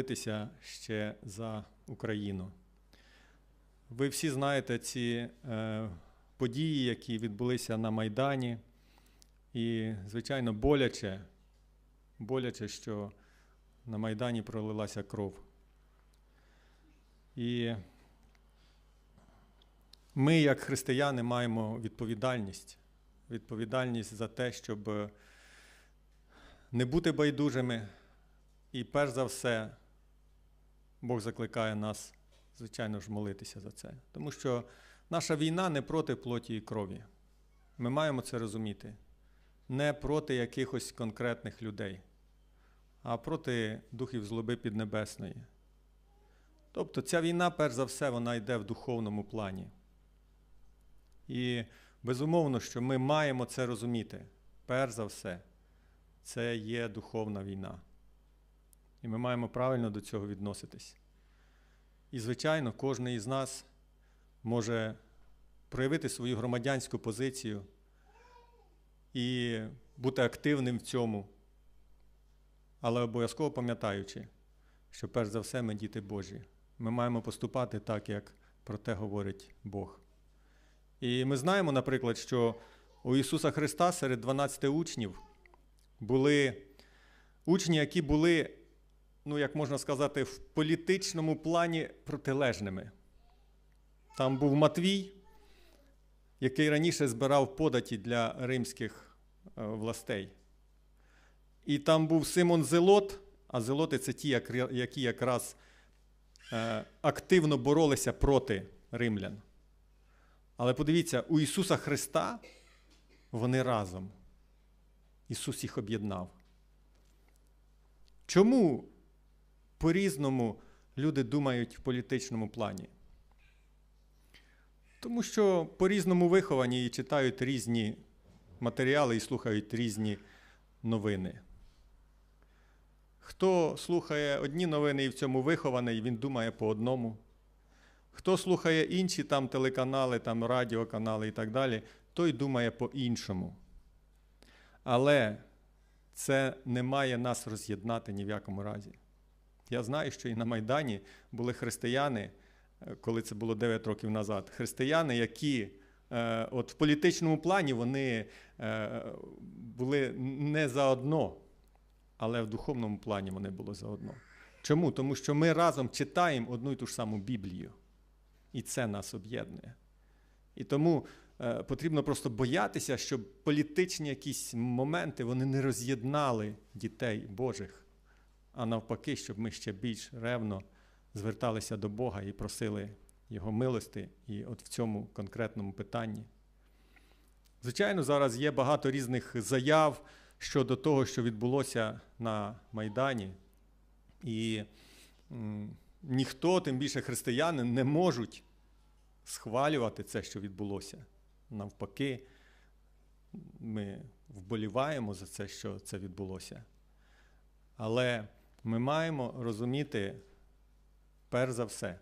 помолитися ще за Україну. Ви всі знаєте ці е, події, які відбулися на Майдані, і, звичайно, боляче, боляче, що на Майдані пролилася кров. І ми, як християни, маємо відповідальність. Відповідальність за те, щоб не бути байдужими. І перш за все, Бог закликає нас, звичайно ж, молитися за це. Тому що наша війна не проти плоті і крові. Ми маємо це розуміти. Не проти якихось конкретних людей, а проти духів злоби піднебесної. Тобто ця війна, перш за все, вона йде в духовному плані. І безумовно, що ми маємо це розуміти. Перш за все, це є духовна війна. І ми маємо правильно до цього відноситись. І, звичайно, кожен із нас може проявити свою громадянську позицію і бути активним в цьому, але обов'язково пам'ятаючи, що перш за все ми діти Божі. Ми маємо поступати так, як про те говорить Бог. І ми знаємо, наприклад, що у Ісуса Христа серед 12 учнів були учні, які були, ну, як можна сказати, в політичному плані протилежними. Там був Матвій, який раніше збирав податі для римських е, властей. І там був Симон Зелот, а зелоти це ті, які якраз е, активно боролися проти римлян. Але подивіться, у Ісуса Христа вони разом. Ісус їх об'єднав. Чому по-різному люди думають в політичному плані? Тому що по-різному виховані і читають різні матеріали і слухають різні новини. Хто слухає одні новини і в цьому вихований, він думає по одному. Хто слухає інші там телеканали, там радіоканали і так далі, той думає по-іншому. Але це не має нас роз'єднати ні в якому разі. Я знаю, що і на Майдані були християни, е, коли це було 9 років назад, християни, які е, от в політичному плані вони е, були не заодно, але в духовному плані вони були заодно. Чому? Тому що ми разом читаємо одну і ту ж саму Біблію. І це нас об'єднує. І тому потрібно просто боятися, щоб політичні якісь моменти вони не роз'єднали дітей Божих, а навпаки, щоб ми ще більш ревно зверталися до Бога і просили Його милости і от в цьому конкретному питанні. Звичайно, зараз є багато різних заяв щодо того, що відбулося на Майдані. І ніхто, тим більше християни, не можуть схвалювати це, що відбулося. Навпаки, ми вболіваємо за це, що це відбулося. Але ми маємо розуміти, перш за все,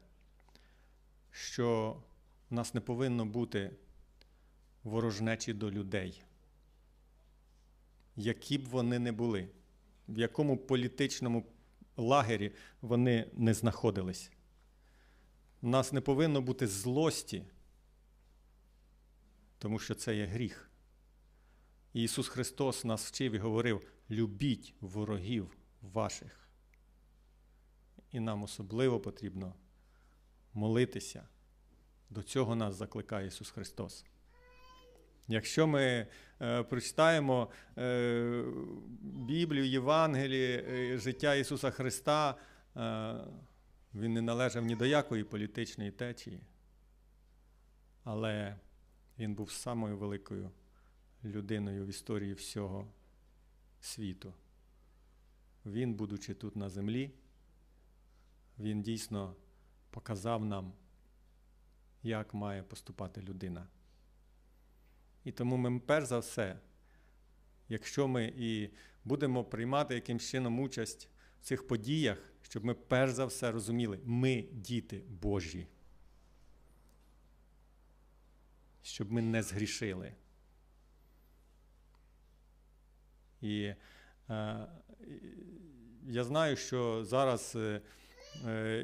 що в нас не повинно бути ворожнечі до людей, які б вони не були, в якому політичному лагері вони не знаходились. У нас не повинно бути злості, тому що це є гріх. Ісус Христос нас вчив і говорив: любіть ворогів ваших. І нам особливо потрібно молитися. До цього нас закликає Ісус Христос. Якщо ми е, прочитаємо е, Біблію, Євангеліє, е, життя Ісуса Христа, е, Він не належав ні до якої політичної течії, але Він був самою великою людиною в історії всього світу. Він, будучи тут на землі, він дійсно показав нам, як має поступати людина. І тому ми, перш за все, якщо ми і будемо приймати якимсь чином участь в цих подіях, щоб ми перш за все розуміли, ми діти Божі. Щоб ми не згрішили. І е, я знаю, що зараз е,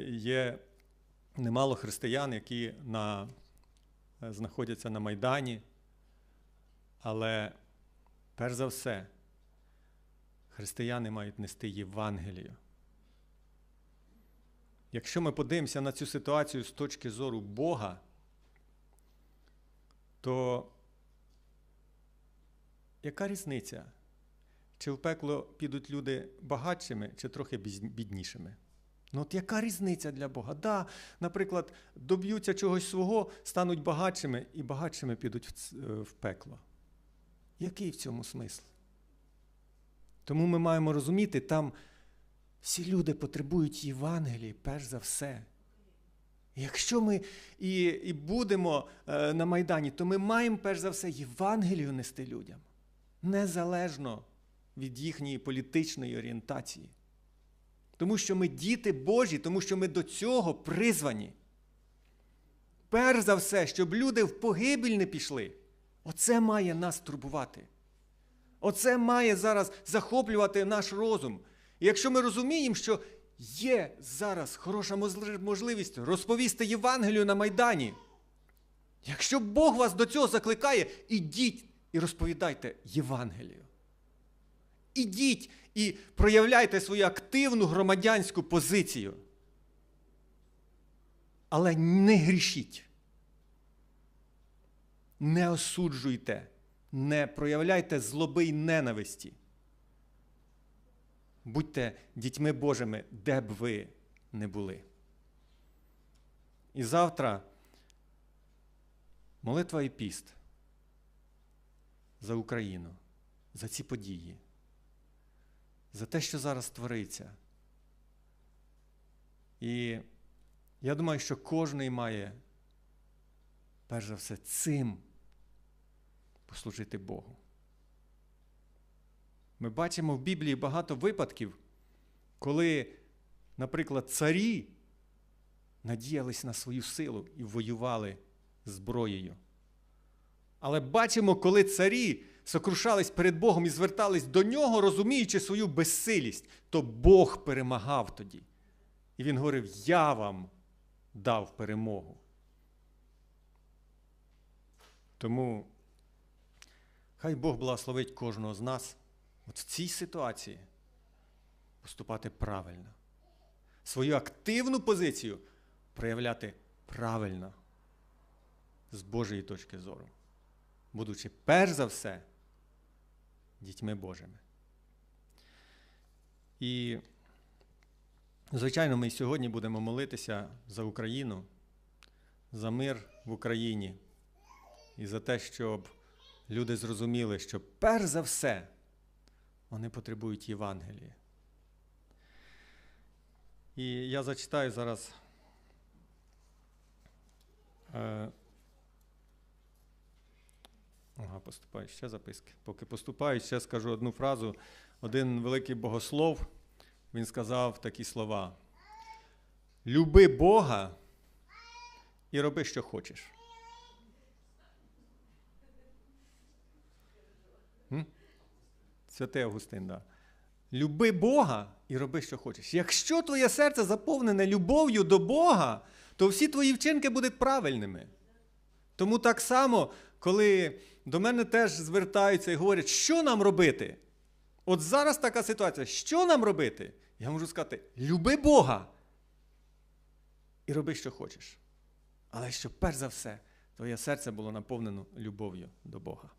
є немало християн, які на, е, знаходяться на Майдані, але перш за все, християни мають нести Євангелію. Якщо ми подивимося на цю ситуацію з точки зору Бога, то яка різниця? Чи в пекло підуть люди багатшими, чи трохи біднішими? Ну от яка різниця для Бога? Да, наприклад, доб'ються чогось свого, стануть багатшими і багатшими підуть в, е, в пекло. Який в цьому смисл? Тому ми маємо розуміти, там всі люди потребують Євангелії, перш за все. Якщо ми і, і будемо е, на Майдані, то ми маємо перш за все Євангелію нести людям, незалежно від їхньої політичної орієнтації. Тому що ми діти Божі, тому що ми до цього призвані. Перш за все, щоб люди в погибель не пішли. Оце має нас турбувати. Оце має зараз захоплювати наш розум. І якщо ми розуміємо, що є зараз хороша можливість розповісти Євангелію на Майдані, якщо Бог вас до цього закликає, ідіть і розповідайте Євангелію. Ідіть і проявляйте свою активну громадянську позицію. Але не грішіть. Не осуджуйте, не проявляйте злоби й ненависті. Будьте дітьми Божими, де б ви не були. І завтра молитва і піст за Україну, за ці події, за те, що зараз твориться. І я думаю, що кожен має, перш за все, цим послужити Богу. Ми бачимо в Біблії багато випадків, коли, наприклад, царі надіялись на свою силу і воювали зброєю. Але бачимо, коли царі сокрушались перед Богом і звертались до нього, розуміючи свою безсилість, то Бог перемагав тоді. І він говорив: Я вам дав перемогу. Тому хай Бог благословить кожного з нас от в цій ситуації поступати правильно. Свою активну позицію проявляти правильно з Божої точки зору, будучи перш за все дітьми Божими. І, звичайно, ми сьогодні будемо молитися за Україну, за мир в Україні і за те, щоб люди зрозуміли, що перш за все вони потребують Євангелія. І я зачитаю зараз. Е, Ага, поступають ще записки. Поки поступають, ще скажу одну фразу. Один великий богослов, він сказав такі слова: Люби Бога і роби, що хочеш. Святий Августин, да. Люби Бога і роби, що хочеш. Якщо твоє серце заповнене любов'ю до Бога, то всі твої вчинки будуть правильними. Тому так само, коли до мене теж звертаються і говорять, що нам робити? От зараз така ситуація, що нам робити? Я можу сказати: люби Бога і роби, що хочеш. Але щоб перш за все, твоє серце було наповнено любов'ю до Бога.